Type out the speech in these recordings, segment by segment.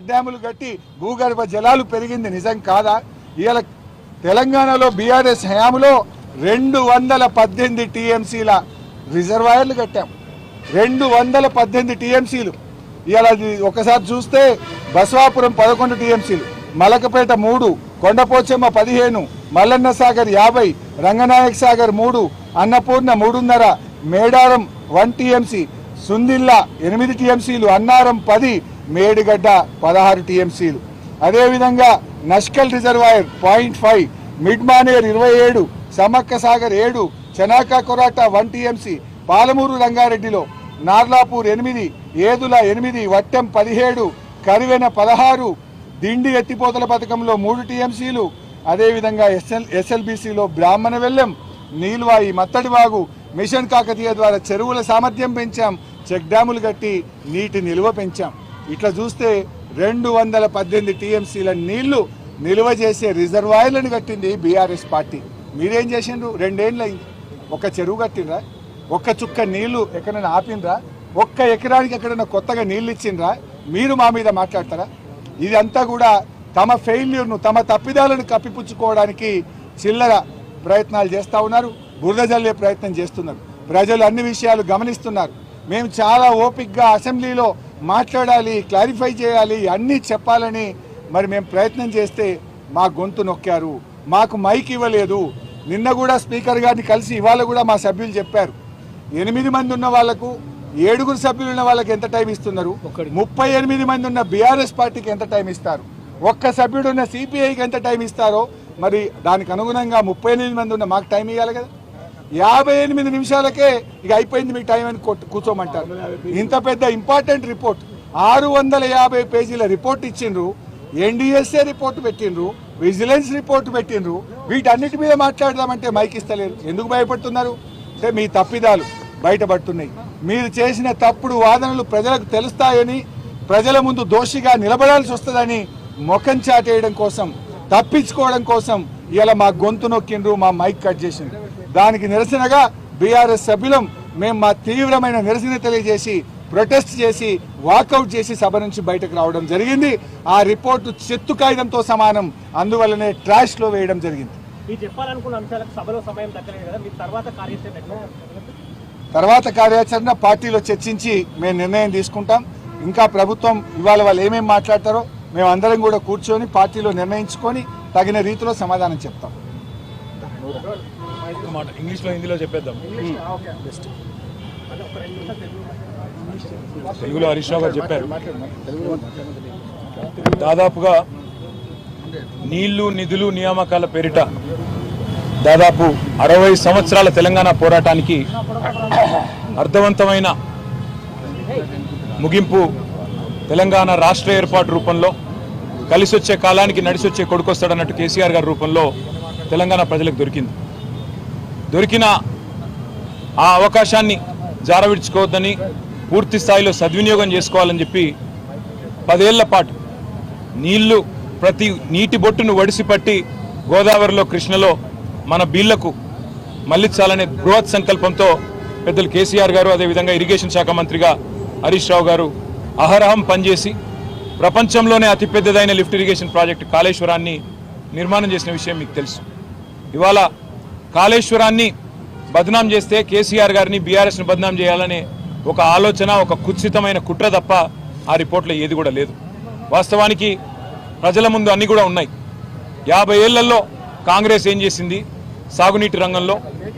డ్యాములు కట్టి భూగర్భ జలాలు పెరిగింది నిజం కాదా? ఇవాళ తెలంగాణలో బీఆర్ఎస్ హయాంలో రెండు వందల పద్దెనిమిది టీఎంసీల రిజర్వాయర్లు కట్టాం. రెండు వందల పద్దెనిమిది టీఎంసీలు. ఇవాళ ఒకసారి చూస్తే బసవాపురం పదకొండు టీఎంసీలు మలకపేట మూడు కొండపోచమ్మ పదిహేను మల్లన్న సాగర్ యాభై రంగనాయక్ సాగర్ మూడు అన్నపూర్ణ మూడున్నర మేడారం వన్ టీఎంసీ సుందిల్ల ఎనిమిది టీఎంసీలు అన్నారం పది మేడిగడ్డ పదహారు టీఎంసీలు. అదేవిధంగా Nashkal reservoir point five mid Maner ఇరవై ఏడు సమ్మక్క సాగర్ ఏడు చెనాక కొరాట వన్ టీఎంసీ పాలమూరు రంగారెడ్డిలో నార్లాపూర్ ఎనిమిది ఏదుల ఎనిమిది వట్టెం పదిహేడు కరివెన పదహారు దిండి ఎత్తిపోతల పథకంలో మూడు టీఎంసీలు. అదేవిధంగా ఎస్ఎల్ ఎస్ఎల్బీసీలో బ్రాహ్మణ వెల్లెం నీల్వాయి మత్తడివాగు మిషన్ కాకతీయ ద్వారా చెరువుల సామర్థ్యం పెంచాం. చెక్ డ్యాములు కట్టి నీటి నిల్వ పెంచాం. ఇట్లా చూస్తే రెండు వందల పద్దెనిమిది టీఎంసీల నీళ్ళు నిల్వ చేసే రిజర్వాయర్లను కట్టింది బీఆర్ఎస్ పార్టీ. మీరేం చేసిండ్రు? రెండేళ్ళు అయింది ఒక చెరువు కట్టిండ్రా? ఒక్క చుక్క నీళ్ళు ఎక్కడైనా ఆపిండ్రా? ఒక్క ఎకరానికి ఎక్కడైనా కొత్తగా నీళ్ళు ఇచ్చిండ్రా మీరు మా మీద మాట్లాడతారా? ఇదంతా కూడా తమ ఫెయిల్యూర్ను తమ తప్పిదాలను కప్పిపుచ్చుకోవడానికి చిల్లర ప్రయత్నాలు చేస్తూ ఉన్నారు బురద జల్లే ప్రయత్నం చేస్తున్నారు. ప్రజలు అన్ని విషయాలు గమనిస్తున్నారు. మేము చాలా ఓపిక్గా అసెంబ్లీలో మాట్లాడాలి క్లారిఫై చేయాలి అన్నీ చెప్పాలని మరి మేము ప్రయత్నం చేస్తే మా గొంతు నొక్కారు. మాకు మైక్ ఇవ్వలేదు. నిన్న కూడా స్పీకర్ గారిని కలిసి ఇవాళ కూడా మా సభ్యులు చెప్పారు. ఎనిమిది మంది ఉన్న వాళ్ళకు ఏడుగురు సభ్యులు ఉన్న వాళ్ళకి ఎంత టైం ఇస్తున్నారు? ముప్పై ఎనిమిది మంది ఉన్న బీఆర్ఎస్ పార్టీకి ఎంత టైం ఇస్తారు? ఒక్క సభ్యుడు ఉన్న సిపిఐకి ఎంత టైం ఇస్తారో మరి దానికి అనుగుణంగా ముప్పై ఎనిమిది మంది ఉన్న మాకు టైం ఇవ్వాలి కదా. యాభై ఎనిమిది నిమిషాలకే ఇక అయిపోయింది మీకు టైం అని కూర్చోమంటారు. ఇంత పెద్ద ఇంపార్టెంట్ రిపోర్ట్ ఆరు వందల యాభై పేజీల రిపోర్ట్ ఇచ్చిండ్రు. ఎన్డీఎస్ఏ రిపోర్ట్ పెట్టిండ్రు. విజిలెన్స్ రిపోర్ట్ పెట్టిండ్రు. వీటన్నిటి మీద మాట్లాడదామంటే మైక్ ఇస్తలేరు. ఎందుకు భయపడుతున్నారు? అంటే మీ తప్పిదాలు బయటపడుతున్నాయి. మీరు చేసిన తప్పుడు వాదనలు ప్రజలకు తెలుస్తాయని ప్రజల ముందు దోషిగా నిలబడాల్సి వస్తుందని ముఖం చాటేయడం కోసం తప్పించుకోవడం కోసం ఇలా మా గొంతు నొక్కిండ్రు మా మైక్ కట్ చేసిండ్రు. దానికి నిరసనగా బీఆర్ఎస్ సభ్యులం మేము మా తీవ్రమైన నిరసన తెలియజేసి ప్రొటెస్ట్ చేసి వాకౌట్ చేసి సభ నుంచి బయటకు రావడం జరిగింది. ఆ రిపోర్టు చెత్తు కాగితంతో సమానం. అందువల్లనే ట్రాష్లో వేయడం జరిగింది. తర్వాత కార్యాచరణ పార్టీలో చర్చించి మేము నిర్ణయం తీసుకుంటాం. ఇంకా ప్రభుత్వం ఇవాళ వాళ్ళు ఏమేమి మాట్లాడతారో మేము అందరం కూడా కూర్చొని పార్టీలో నిర్ణయించుకొని తగిన రీతిలో సమాధానం చెప్తాం. మాట. ఇంగ్లీష్లో హిందీలో చెప్పేద్దాం. తెలుగులో హరీష్ రావు గారు చెప్పారు. దాదాపుగా నీళ్ళు నిధులు నియామకాల పేరిట దాదాపు అరవై సంవత్సరాల తెలంగాణ పోరాటానికి అర్థవంతమైన ముగింపు తెలంగాణ రాష్ట్ర ఏర్పాటు రూపంలో కలిసి వచ్చే కాలానికి నడిసొచ్చే కొడుకొస్తాడన్నట్టు కేసీఆర్ గారి రూపంలో తెలంగాణ ప్రజలకు దొరికింది. దొరికిన ఆ అవకాశాన్ని జారవిడ్చుకోవద్దని పూర్తి స్థాయిలో సద్వినియోగం చేసుకోవాలని చెప్పి పదేళ్ళ పాటు నీళ్ళు ప్రతి నీటి బొట్టును వడిసిపట్టి గోదావరిలో కృష్ణలో మన బీళ్ళకు మళ్ళించాలనే బృహత్ సంకల్పంతో పెద్దలు కేసీఆర్ గారు అదేవిధంగా ఇరిగేషన్ శాఖ మంత్రిగా హరీష్ రావు గారు అహరహం పనిచేసి ప్రపంచంలోనే అతిపెద్దదైన లిఫ్ట్ ఇరిగేషన్ ప్రాజెక్టు కాళేశ్వరాన్ని నిర్మాణం చేసిన విషయం మీకు తెలుసు. ఇవాళ కాళేశ్వరాన్ని బదనాం చేస్తే కేసీఆర్ గారిని బీఆర్ఎస్ని బదనాం చేయాలనే ఒక ఆలోచన ఒక కుత్సితమైన కుట్ర తప్ప ఆ రిపోర్ట్లో ఏది కూడా లేదు. వాస్తవానికి ప్రజల ముందు అన్నీ కూడా ఉన్నాయి. యాభై ఏళ్ళలో కాంగ్రెస్ ఏం చేసింది? సాగునీటి రంగంలో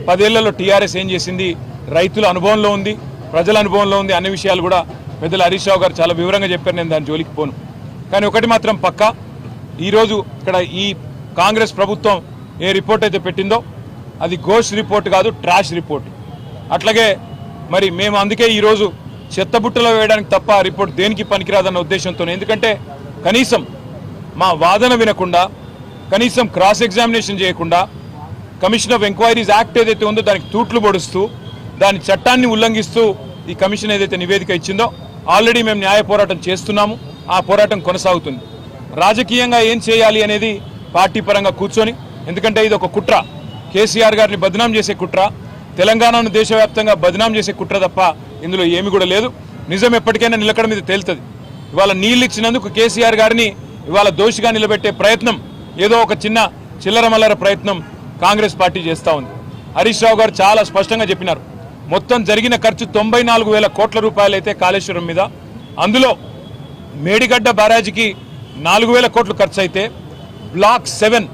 పదేళ్ళలో టీఆర్ఎస్ ఏం చేసింది? రైతుల అనుభవంలో ఉంది ప్రజల అనుభవంలో ఉంది అన్ని విషయాలు కూడా పెద్దలు హరీష్ రావు గారు చాలా వివరంగా చెప్పారు. నేను దాని జోలికి పోను. కానీ ఒకటి మాత్రం పక్కా ఈరోజు ఇక్కడ ఈ కాంగ్రెస్ ప్రభుత్వం ఏ రిపోర్ట్ అయితే పెట్టిందో అది ఘోష్ రిపోర్ట్ కాదు ట్రాష్ రిపోర్ట్ అట్లాగే మరి మేము అందుకే ఈరోజు చెత్తబుట్టలో వేయడానికి తప్ప రిపోర్ట్ దేనికి పనికిరాదన్న ఉద్దేశంతో ఎందుకంటే కనీసం మా వాదన వినకుండా కనీసం క్రాస్ ఎగ్జామినేషన్ చేయకుండా కమిషన్ ఆఫ్ ఎంక్వైరీస్ యాక్ట్ ఏదైతే ఉందో దానికి తూట్లు పొడుస్తూ దాని చట్టాన్ని ఉల్లంఘిస్తూ ఈ కమిషన్ ఏదైతే నివేదిక ఇచ్చిందో ఆల్రెడీ మేము న్యాయ పోరాటం చేస్తున్నాము ఆ పోరాటం కొనసాగుతుంది. రాజకీయంగా ఏం చేయాలి అనేది పార్టీ పరంగా కూర్చొని ఎందుకంటే ఇది ఒక కుట్ర. కేసీఆర్ గారిని బదనాం చేసే కుట్ర తెలంగాణను దేశవ్యాప్తంగా బదనాం చేసే కుట్ర తప్ప ఇందులో ఏమి కూడా లేదు. నిజం ఎప్పటికైనా నిలకడ మీద తేలుతుంది. ఇవాళ నీళ్ళు ఇచ్చినందుకు కేసీఆర్ గారిని ఇవాళ దోషిగా నిలబెట్టే ప్రయత్నం ఏదో ఒక చిన్న చిల్లర మల్లర ప్రయత్నం కాంగ్రెస్ పార్టీ చేస్తూ ఉంది. హరీష్ రావు గారు చాలా స్పష్టంగా చెప్పినారు. మొత్తం జరిగిన ఖర్చు తొంభై నాలుగు వేల కోట్ల రూపాయలు అయితే కాళేశ్వరం మీద. అందులో మేడిగడ్డ బ్యారాజీకి నాలుగు వేల కోట్లు ఖర్చు అయితే బ్లాక్ సెవెన్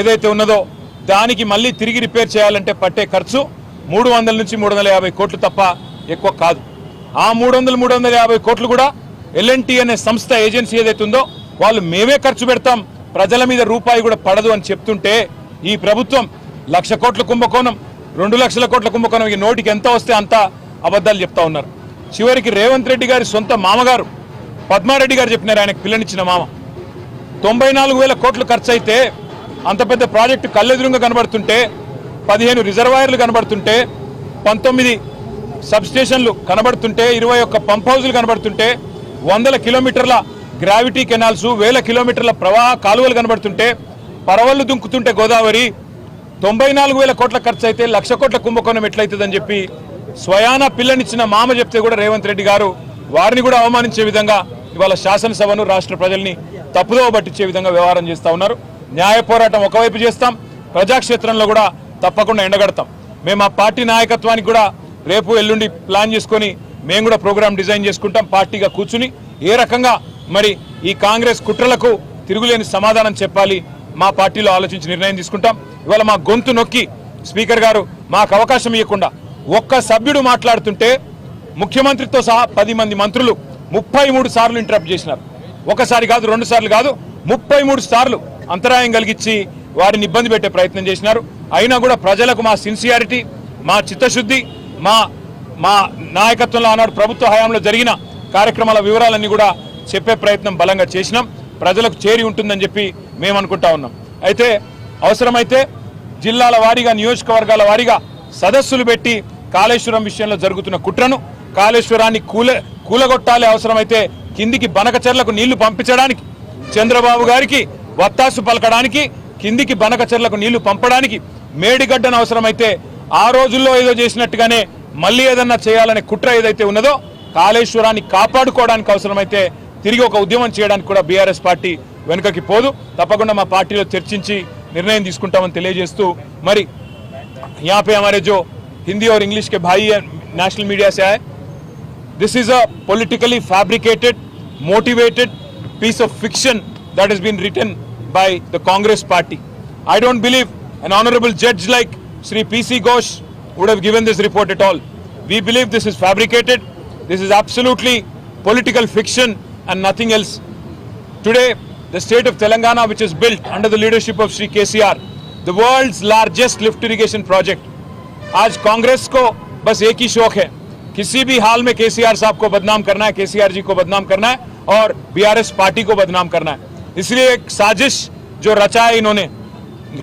ఏదైతే ఉన్నదో దానికి మళ్ళీ తిరిగి రిపేర్ చేయాలంటే పట్టే ఖర్చు మూడు వందల నుంచి మూడు వందల యాభై కోట్లు తప్ప ఎక్కువ కాదు. ఆ మూడు వందలు మూడు వందల యాభై కోట్లు కూడా ఎల్ఎన్టీ అనే సంస్థ ఏజెన్సీ ఏదైతే ఉందో వాళ్ళు మేమే ఖర్చు పెడతాం. ప్రజల మీద రూపాయి కూడా పడదు అని చెప్తుంటే ఈ ప్రభుత్వం లక్ష కోట్ల కుంభకోణం రెండు లక్షల కోట్ల కుంభకోణం ఈ నోటికి ఎంత వస్తే అంత అబద్ధాలు చెప్తా ఉన్నారు. చివరికి రేవంత్ రెడ్డి గారి సొంత మామగారు పద్మారెడ్డి గారు చెప్పినారు ఆయనకు పిల్లనిచ్చిన మామ. తొంభై నాలుగు వేల కోట్లు ఖర్చు అయితే అంత పెద్ద ప్రాజెక్టు కళ్ళెదురుగా కనబడుతుంటే పదిహేను రిజర్వాయర్లు కనబడుతుంటే పంతొమ్మిది సబ్స్టేషన్లు కనబడుతుంటే ఇరవై ఒక్క పంప్ హౌజులు కనబడుతుంటే వందల కిలోమీటర్ల గ్రావిటీ కెనాల్స్ వేల కిలోమీటర్ల ప్రవాహ కాలువలు కనబడుతుంటే పరవళ్ళు దుంకుతుంటే గోదావరి తొంభై నాలుగు వేల కోట్ల ఖర్చు అయితే లక్ష కోట్ల కుంభకోణం ఎట్లయితుందని చెప్పి స్వయాన పిల్లనిచ్చిన మామ చెప్తే కూడా రేవంత్ రెడ్డి గారు వారిని కూడా అవమానించే విధంగా ఇవాళ శాసనసభను రాష్ట్ర ప్రజల్ని తప్పుదోవ పట్టించే విధంగా వ్యవహారం చేస్తా ఉన్నారు. న్యాయ పోరాటం ఒకవైపు చేస్తాం ప్రజాక్షేత్రంలో కూడా తప్పకుండా ఎండగడతాం. మేము ఆ పార్టీ నాయకత్వానికి కూడా రేపు ఎల్లుండి ప్లాన్ చేసుకొని మేము కూడా ప్రోగ్రామ్ డిజైన్ చేసుకుంటాం పార్టీగా కూర్చుని. ఏ రకంగా మరి ఈ కాంగ్రెస్ కుట్రలకు తిరుగులేని సమాధానం చెప్పాలి మా పార్టీలో ఆలోచించి నిర్ణయం తీసుకుంటాం. ఇవాళ మా గొంతు నొక్కి స్పీకర్ గారు మాకు అవకాశం ఇవ్వకుండా ఒక్క సభ్యుడు మాట్లాడుతుంటే ముఖ్యమంత్రితో సహా పది మంది మంత్రులు ముప్పై మూడు సార్లు ఇంటరప్ట్ చేసినారు. ఒకసారి కాదు రెండు సార్లు కాదు ముప్పై మూడు సార్లు అంతరాయం కలిగించి వారిని ఇబ్బంది పెట్టే ప్రయత్నం చేసినారు. అయినా కూడా ప్రజలకు మా సిన్సియారిటీ మా చిత్తశుద్ధి మా మా నాయకత్వంలో ఆనాడు ప్రభుత్వ హయాంలో జరిగిన కార్యక్రమాల వివరాలన్నీ కూడా చెప్పే ప్రయత్నం బలంగా చేసినాం. ప్రజలకు చేరి ఉంటుందని చెప్పి మేము అనుకుంటా ఉన్నాం. అయితే అవసరమైతే జిల్లాల వారీగా నియోజకవర్గాల వారీగా సదస్సులు పెట్టి కాళేశ్వరం విషయంలో జరుగుతున్న కుట్రను కాళేశ్వరాన్ని కూల కూలగొట్టాలి అవసరమైతే కిందికి బనకచెర్లకు నీళ్ళు పంపించడానికి చంద్రబాబు గారికి వత్తాసు పలకడానికి కిందికి బనకచెర్లకు నీళ్లు పంపడానికి మేడిగడ్డను అవసరమైతే ఆ రోజుల్లో ఏదో చేసినట్టుగానే మళ్ళీ ఏదన్నా చేయాలనే కుట్ర ఏదైతే ఉన్నదో కాళేశ్వరాన్ని కాపాడుకోవడానికి అవసరమైతే తిరిగి ఒక ఉద్యమం చేయడానికి కూడా బీఆర్ఎస్ పార్టీ వెనుకకి పోదు తప్పకుండా మా పార్టీలో చర్చించి నిర్ణయం తీసుకుంటామని తెలియజేస్తూ మరి यहाँ पे हमारे जो हिंदी और इंग्लिश के भाई हैं नेशनल मीडिया से आए this is a politically fabricated motivated piece of fiction that has been written by the congress party i don't believe an honorable judge like sri pc ghosh would have given this report at all we believe this is fabricated this is absolutely political fiction and nothing else Today, the state of Telangana, which is built under the leadership of Sri KCR, the world's largest lift irrigation project, आज कांग्रेस को बस एक ही शौक है किसी भी हाल में केसीआर साहब को बदनाम करना है केसीआर जी को बदनाम करना है और बीआरएस पार्टी को बदनाम करना है इसलिए एक साजिश जो रचा है इन्होंने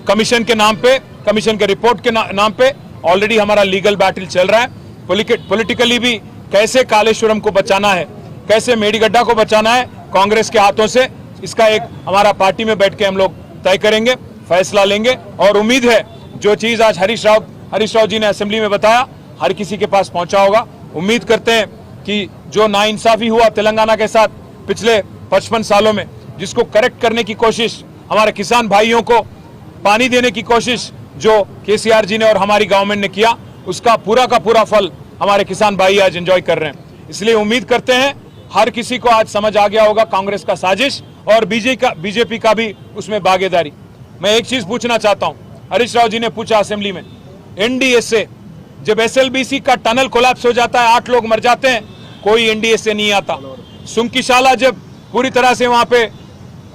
कमीशन के नाम पे कमीशन के रिपोर्ट के ना, नाम पे ऑलरेडी हमारा लीगल बैटल चल रहा है। पॉलिटिकली भी कैसे कालेश्वरम को बचाना है कैसे मेडीगड्ढा को बचाना है कांग्रेस के हाथों से इसका एक हमारा पार्टी में बैठ के हम लोग तय करेंगे फैसला लेंगे। और उम्मीद है जो चीज़ आज हरीश राव हरीश राव जी ने असेंबली में बताया हर किसी के पास पहुँचा होगा। उम्मीद करते हैं कि जो नाइंसाफी हुआ तेलंगाना के साथ पिछले पचपन सालों में जिसको करेक्ट करने की कोशिश, हमारे किसान भाइयों को पानी देने की कोशिश जो केसीआर जी ने और हमारी गवर्नमेंट ने किया, उसका पूरा का पूरा फल हमारे किसान भाई आज एंजॉय कर रहे हैं। इसलिए उम्मीद करते हैं, हर किसी को आज समझ आ गया होगा कांग्रेस का साजिश और बीजेपी का बीजेपी का भी उसमें भागीदारी। मैं एक चीज़ पूछना चाहता हूँ, हरीश राव जी ने पूछा असेंबली में एनडीएसए जब एसएलबीसी का टनल कोलैप्स हो जाता है, आठ लोग मर जाते हैं, कोई एनडीएसए नहीं आता। सुंकीशाला जब पूरी तरह से वहाँ पे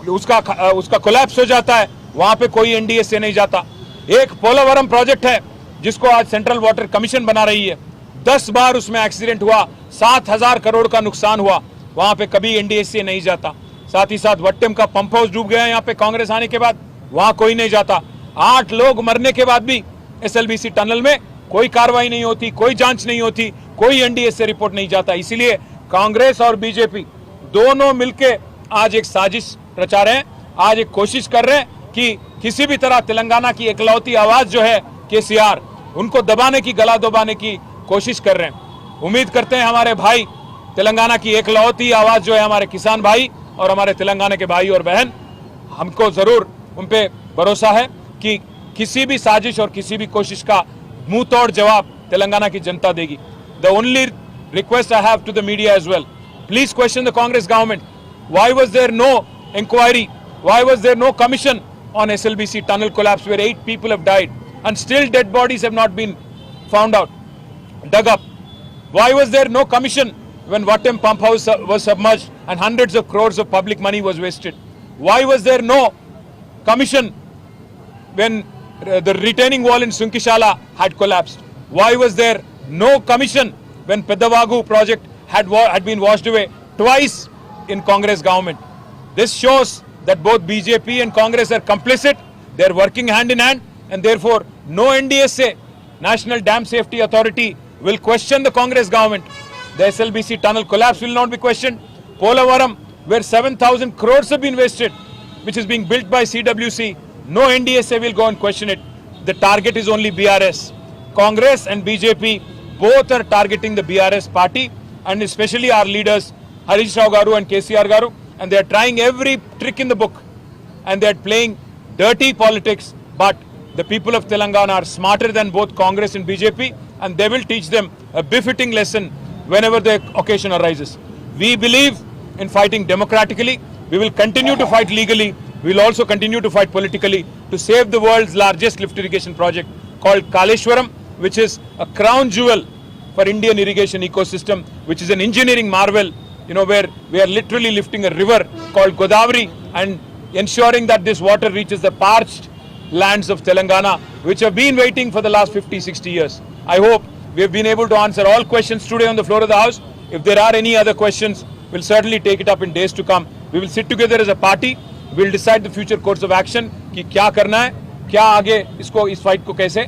उसका उसका कोलैप्स हो जाता है, वहाँ पे कोई एनडीएसए नहीं जाता। एक पोलावरम प्रोजेक्ट है, जिसको आज सेंट्रल वाटर कमीशन बना रही है। दस बार उसमें एक्सीडेंट हुआ, सात हज़ार करोड़ का नुकसान हुआ, वहाँ पे कभी एनडीएसए नहीं जाता। साथ ही साथ वट्टम का पंप हाउस डूब गया यहाँ पे कांग्रेस आने के बाद, वहाँ कोई नहीं जाता। आठ लोग मरने के बाद भी एसएलबीसी टनल में कोई कार्रवाई नहीं होती, कोई जाँच नहीं होती, कोई एनडीए से रिपोर्ट नहीं जाता। इसीलिए कांग्रेस और बीजेपी दोनों मिलके आज एक साजिश रचा रहे हैं, आज एक कोशिश कर रहे हैं कि किसी भी तरह तेलंगाना की एकलौती आवाज़ जो है केसीआर, उनको दबाने की, गला दबाने की कोशिश कर रहे हैं। उम्मीद करते हैं हमारे भाई, तेलंगाना की एकलौती आवाज़ जो है हमारे किसान भाई और हमारे तेलंगाना के भाई और बहन, हमको ज़रूर उन पे भरोसा है कि किसी भी साजिश और किसी भी कोशिश का मुँह तोड़ जवाब तेलंगाना की जनता देगी। The only request I have to the media as well please question the Congress government why was there no inquiry why was there no commission on slbc tunnel collapse where eight people have died and still dead bodies have not been found out dug up why was there no commission when Vatem pump house uh, was submerged and hundreds of crores of public money was wasted? Why was there no commission when uh, the retaining wall in Sunkishala had collapsed? Why was there no commission when Pedavagu project had, had been washed away twice in Congress government? This shows that both BJP and Congress are complicit. They are working hand in hand, and therefore, no NDSA, National Dam Safety Authority, will question the Congress government. The SLBC tunnel collapse will not be questioned. Polavaram, where 7,000 crores have been wasted, which is being built by CWC, no NDSA will go and question it. The target is only BRS. Congress and BJP both are targeting the BRS party and especially our leaders Harish Rao Garu and KCR Garu and they are trying every trick in the book and they are playing dirty politics but the people of Telangana are smarter than both Congress and BJP and they will teach them a befitting lesson whenever the occasion arises. We believe in fighting democratically. We will continue to fight legally. We will also continue to fight politically to save the world's largest lift irrigation project called Kaleshwaram, which is a crown jewel for Indian irrigation ecosystem, which is an engineering marvel, you know, where we are literally lifting a river called Godavari and ensuring that this water reaches the parched lands of Telangana, which have been waiting for the last 50, 60 years. I hope we have been able to answer all questions today on the floor of the House. If there are any other questions, we'll certainly take it up in days to come. We will sit together as a party. We'll decide the future course of action कि क्या करना है क्या आगे इसको इस fight को कैसे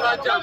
రాజ్యం